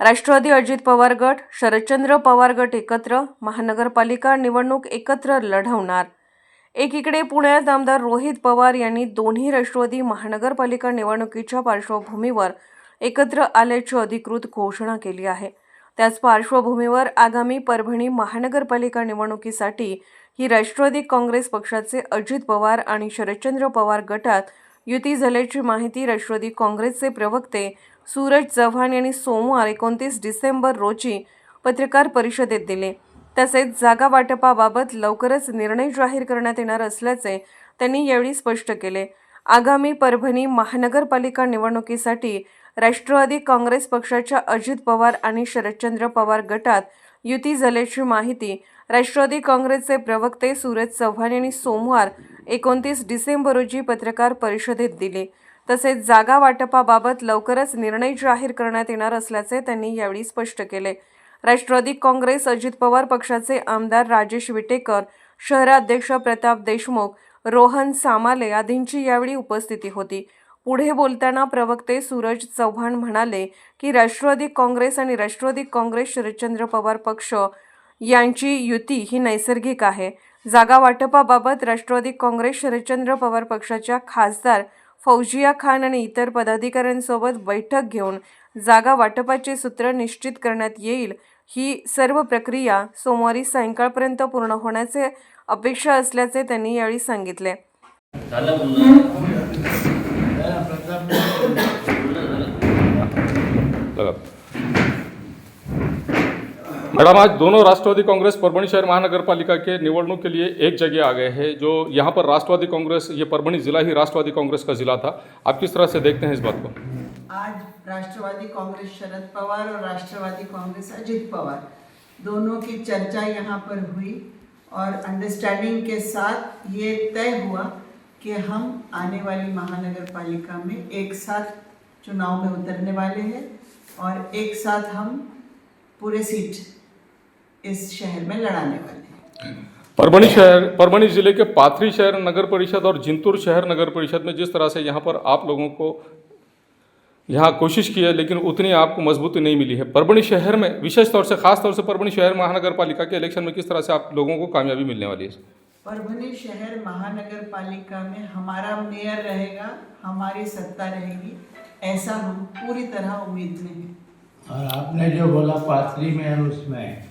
राष्ट्रवादी अजित पवार गट शरदचंद्र पवार गट एकत्र महानगरपालिका निवडणूक एकत्र लढवणार. एकीकडे पुण्यात आमदार रोहित पवार यांनी दोन्ही राष्ट्रवादी महानगरपालिका निवडणुकीच्या पार्श्वभूमीवर एकत्र आल्याची अधिकृत घोषणा केली आहे. त्याच पार्श्वभूमीवर आगामी परभणी महानगरपालिका निवडणुकीसाठी ही राष्ट्रवादी काँग्रेस पक्षाचे अजित पवार आणि शरदचंद्र पवार गटात युती झाल्याची माहिती राष्ट्रवादी काँग्रेसचे प्रवक्ते सूरज चव्हाण यांनी सोमवार एकोणतीस डिसेंबर रोजी पत्रकार परिषदेत दिले. तसेच जागा वाटपाबाबत लवकरच निर्णय जाहीर करण्यात येणार असल्याचे त्यांनी यावेळी स्पष्ट केले. आगामी परभणी महानगरपालिका निवडणुकीसाठी राष्ट्रवादी काँग्रेस पक्षाच्या अजित पवार आणि शरदचंद्र पवार गटात युती झाल्याची माहिती राष्ट्रवादी काँग्रेसचे प्रवक्ते सूरज चव्हाण यांनी सोमवार एकोणतीस डिसेंबर रोजी पत्रकार परिषदेत दिली. तसेच जागा वाटपाबाबत लवकरच निर्णय जाहीर करण्यात येणार असल्याचे त्यांनी यावेळी स्पष्ट केले. राष्ट्रवादी काँग्रेस अजित पवार पक्षाचे आमदार राजेश विटेकर शहराध्यक्ष प्रताप देशमुख रोहन सामाले आदींची यावेळी उपस्थिती होती. पुढे बोलताना प्रवक्ते सूरज चव्हाण म्हणाले की राष्ट्रवादी काँग्रेस आणि राष्ट्रवादी काँग्रेस शरदचंद्र पवार पक्ष यांची युती ही नैसर्गिक आहे. जागा वाटपाबाबत राष्ट्रवादी काँग्रेस शरदचंद्र पवार पक्षाच्या खासदार फौजिया खान आणि इतर पदाधिकाऱ्यांसोबत बैठक घेऊन जागा वाटपाचे सूत्र निश्चित करण्यात येईल. ही सर्व प्रक्रिया सोमवारी सायंकाळपर्यंत पूर्ण होण्याचे अपेक्षा असल्याचे त्यांनी यावेळी सांगितले. मैडम आज दोनों राष्ट्रवादी कांग्रेस परभणी शहर महानगरपालिका के निवडणूक के लिए एक जगह आ गए हैं, जो यहाँ पर राष्ट्रवादी कांग्रेस, ये परभणी जिला ही राष्ट्रवादी कांग्रेस का जिला था। आप किस तरह से देखते हैं इस बात को? आज राष्ट्रवादी कांग्रेस शरद पवार और राष्ट्रवादी कांग्रेस अजित पवार, दोनों की चर्चा यहाँ पर हुई और अंडरस्टैंडिंग के साथ ये तय हुआ कि हम आने वाली महानगर में एक साथ चुनाव में उतरने वाले हैं और एक साथ हम पूरे सीट इस शहर में लड़ाने वाले हैं। परभणी शहर परभणी ज़िले के पाथरी शहर नगर परिषद और जिंतूर शहर नगर परिषद में जिस तरह से यहाँ पर आप लोगों को यहाँ कोशिश की है लेकिन उतनी आपको मजबूती नहीं मिली है। परभणी शहर में विशेष तौर से खास तौर से परभणी शहर महानगर पालिका के इलेक्शन में किस तरह से आप लोगों को कामयाबी मिलने वाली है? परभणी शहर महानगर पालिका में हमारा मेयर रहेगा हमारी सत्ता रहेगी ऐसा हम पूरी तरह उम्मीद में हैं। और आपने जो बोला पाथरी में उसमें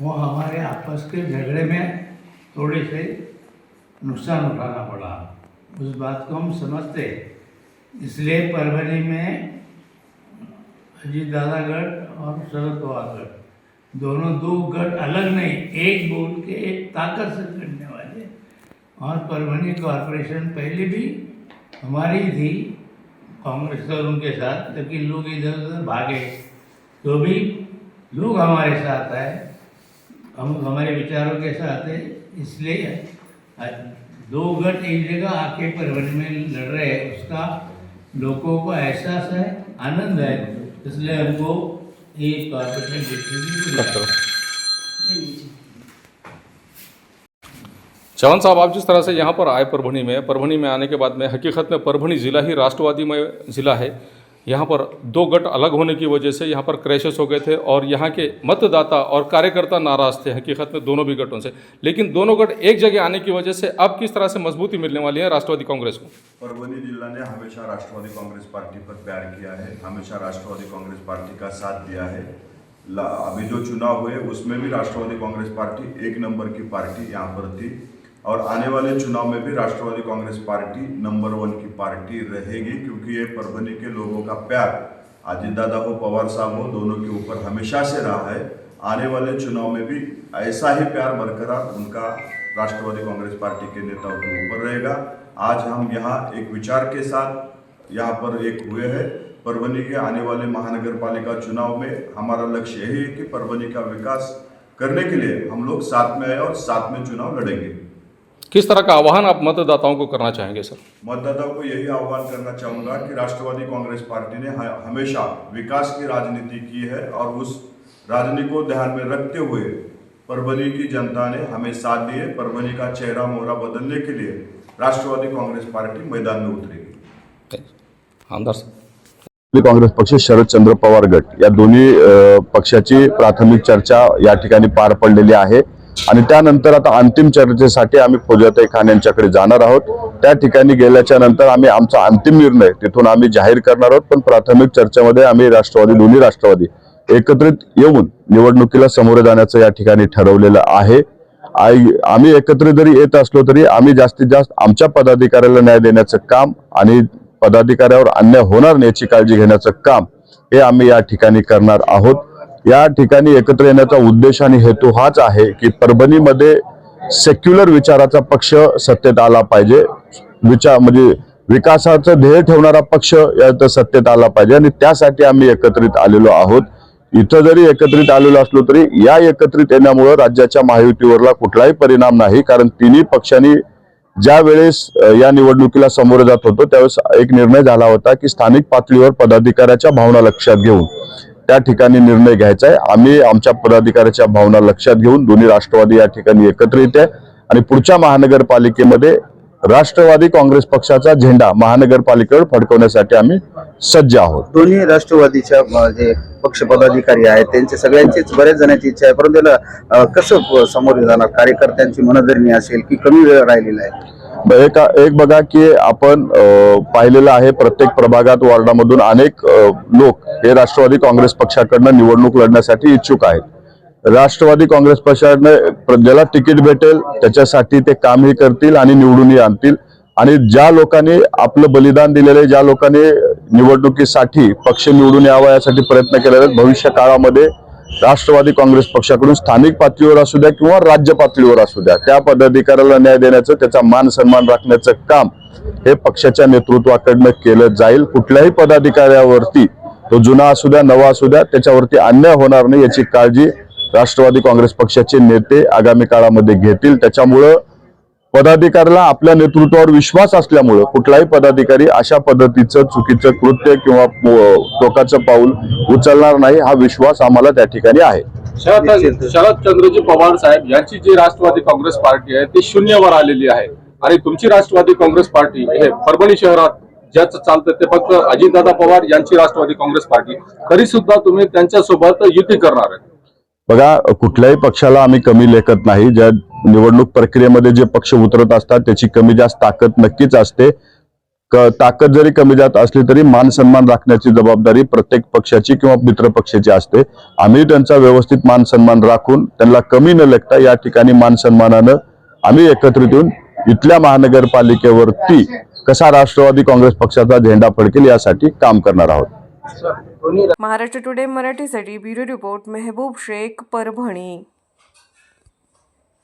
वो हमारे आपस के झगड़े में थोड़े से नुकसान उठाना पड़ा। उस बात को हम समझते। इसलिए परभणी में अजीत दादागढ़ और शरद पवार गढ़ दोनों दो गढ़ अलग नहीं, एक बोल के एक ताकत से लड़ने वाले। और परभणी कॉरपोरेशन पहले भी हमारी थी, कांग्रेस और उनके साथ, लेकिन लोग इधर उधर भागे। तो भी लोग हमारे साथ आए। हम हमारे विचारों के साथ है इसलिए दो गट एक जगह आके परभणी में लड़ रहे हैं उसका लोगों को एहसास है आनंद है इसलिए हमको ये जीतने डॉक्टर ले साहब आप जिस तरह से यहाँ पर आए परभणी में परभणी में आने के बाद में हकीकत में परभणी ज़िला ही राष्ट्रवादी में ज़िला है। यहाँ पर दो गट अलग होने की वजह से यहाँ पर क्रैशेस हो गए थे और यहाँ के मतदाता और कार्यकर्ता नाराज़ थे। हकीकत में दोनों भी गटों से। लेकिन दोनों गट एक जगह आने की वजह से अब किस तरह से मजबूती मिलने वाली है राष्ट्रवादी कांग्रेस को? परवनी जिला ने हमेशा राष्ट्रवादी कांग्रेस पार्टी पर प्यार किया है, हमेशा राष्ट्रवादी कांग्रेस पार्टी का साथ दिया है। अभी जो चुनाव हुए, उसमें भी राष्ट्रवादी कांग्रेस पार्टी एक नंबर की पार्टी यहाँ पर थी। और आने वाले चुनाव में भी Rashtrawadi Congress party number one की पार्टी रहेगी, क्योंकि ये परभनी के लोगों का प्यार। अजित दादा हो, पवार साहब हो, दोनों के ऊपर हमेशा से रहा है। आने वाले चुनाव में भी ऐसा ही प्यार बरकरार उनका राष्ट्रवादी कांग्रेस पार्टी के नेताओं के ऊपर रहेगा। आज हम यहाँ एक विचार के साथ यहाँ पर एक हुए हैं। परभनी के आने वाले महानगर पालिका चुनाव में हमारा लक्ष्य यही है कि परभनी का विकास करने के लिए हम लोग साथ में आए और साथ में चुनाव लड़ेंगे। किस तरह का आह्वान आप मतदाताओं को करना चाहेंगे सर? मतदाताओं को यही आह्वान करना चाहूँगा कि राष्ट्रवादी कांग्रेस पार्टी ने हमेशा विकास की राजनीति की है और उस राजनीति को ध्यान में रखते हुए परभनी की जनता ने हमें साथ दिए परभनी का चेहरा मोहरा बदलने के लिए राष्ट्रवादी कांग्रेस पार्टी मैदान में उतरेगी। आमदार काँग्रेस पक्ष शरदचंद्र पवार गट या दोन्ही पक्षाची प्राथमिक चर्चा या ठिकाणी पार पडलेली आहे. आणि त्यानंतर आता अंतिम चर्चेसाठी आम्ही फौजाताई खान यांच्याकडे जाणार आहोत. त्या ठिकाणी गेल्याच्यानंतर आम्ही आमचा अंतिम निर्णय तिथून आम्ही जाहीर करणार आहोत. पण प्राथमिक चर्चेमध्ये आम्ही राष्ट्रवादी दोन्ही राष्ट्रवादी एकत्रित येऊन निवडणुकीला समोर जाण्याचं या ठिकाणी ठरवलेलं आहे. आई- आम्ही एकत्रित जरी येत असलो तरी आम्ही जास्तीत जास्त आमच्या पदाधिकाऱ्याला न्याय देण्याचं काम आणि पदाधिकाऱ्यावर अन्याय होणार नाही याची काळजी घेण्याचं काम हे आम्ही या ठिकाणी करणार आहोत. या ठिकाणी एकत्र येण्याचा उद्देश आणि हेतू हाच आहे की परभणीमध्ये सेक्युलर विचाराचा पक्ष सत्तेत आला पाहिजे. विचार म्हणजे विकासाचं ध्येय ठेवणारा पक्ष या सत्तेत आला पाहिजे आणि त्यासाठी आम्ही एकत्रित आलेलो आहोत. इथं जरी एकत्रित आलेलो असलो तरी या एकत्रित येण्यामुळं राज्याच्या महायुतीवरला कुठलाही परिणाम नाही कारण तिन्ही पक्षांनी ज्या वेळेस या निवडणुकीला समोर जात होतो त्यावेळेस एक निर्णय झाला होता की स्थानिक पातळीवर पदाधिकाऱ्याच्या भावना लक्षात घेऊन त्या ठिकाणी निर्णय घ्यायचा आहे. आम्ही आमच्या पदाधिकाऱ्याच्या भावना लक्षात घेऊन दोन्ही राष्ट्रवादी या ठिकाणी एकत्रित आहे आणि पुढच्या महानगरपालिकेमध्ये राष्ट्रवादी काँग्रेस पक्षाचा झेंडा महानगरपालिकेवर फडकवण्यासाठी आम्ही सज्ज आहोत. दोन्ही राष्ट्रवादीच्या जे पक्ष पदाधिकारी आहेत त्यांचे सगळ्यांचीच बऱ्याच जणांची इच्छा आहे. परंतु त्याला कसं समोर सामोरे जाणार कार्यकर्त्यांची मनधरणी असेल की कमी वेळ राहिलेला आहे? एक एक बघा की आपण पाहिलेलं आहे प्रत्येक प्रभागात वॉर्डामधून अनेक लोक हे राष्ट्रवादी काँग्रेस पक्षाकडनं निवडणूक लढण्यासाठी इच्छुक आहेत. राष्ट्रवादी काँग्रेस पक्षाकडनं प्र- ज्याला तिकीट भेटेल त्याच्यासाठी ते कामही करतील आणि निवडूनही आणतील. आणि ज्या लोकांनी आपलं बलिदान दिलेलं आहे ज्या लोकांनी निवडणुकीसाठी पक्ष निवडून यावा यासाठी प्रयत्न केलेले आहेत भविष्य काळामध्ये राष्ट्रवादी काँग्रेस पक्षाकडून स्थानिक पातळीवर असू द्या किंवा राज्य पातळीवर असू द्या त्या पदाधिकाऱ्याला न्याय देण्याचं त्याचा मान सन्मान राखण्याचं काम हे पक्षाच्या नेतृत्वाकडनं केलं जाईल. कुठल्याही पदाधिकाऱ्यावरती तो जुना असू द्या नवा असू द्या त्याच्यावरती अन्याय होणार नाही याची काळजी राष्ट्रवादी काँग्रेस पक्षाचे नेते आगामी काळामध्ये घेतील. त्याच्यामुळं पदाधिकाऱ्याला आपल्या नेतृत्वावर विश्वास असल्यामुळं कुठलाही पदाधिकारी अशा पद्धतीचं चुकीचं कृत्य किंवा टोकाचं पाऊल उचलणार नाही हा विश्वास आम्हाला त्या ठिकाणी आहे. शरद शरदचंद्रजी पवार साहेब यांची जी राष्ट्रवादी काँग्रेस पार्टी आहे ती शून्यावर आलेली आहे. आणि तुमची राष्ट्रवादी काँग्रेस पार्टी हे परभणी शहरात ज्याचं चालतं ते फक्त अजितदादा पवार यांची राष्ट्रवादी काँग्रेस पार्टी. तरी सुद्धा तुम्ही त्यांच्यासोबत युती करणार आहे. बघा कुठल्याही पक्षाला आम्ही कमी लेखत नाही. ज्या निवडणूक प्रक्रियेमध्ये जे पक्ष उतरत असतात त्याची कमी जास्त ताकद नक्कीच असते. क- ताकद जरी कमी जात असली तरी मान सन्मान राखण्याची जबाबदारी प्रत्येक पक्षाची किंवा मित्र पक्षाची असते. आम्ही त्यांचा व्यवस्थित मान सन्मान राखून त्यांना कमी न लेखता या ठिकाणी मान सन्मानानं आम्ही एकत्रित येऊन इथल्या महानगरपालिकेवरती कसा राष्ट्रवादी काँग्रेस पक्षाचा झेंडा फडकेल यासाठी काम करणार आहोत. महाराष्ट्र टुडे मराठीसाठी ब्युरो रिपोर्ट मेहबूब शेख परभणी.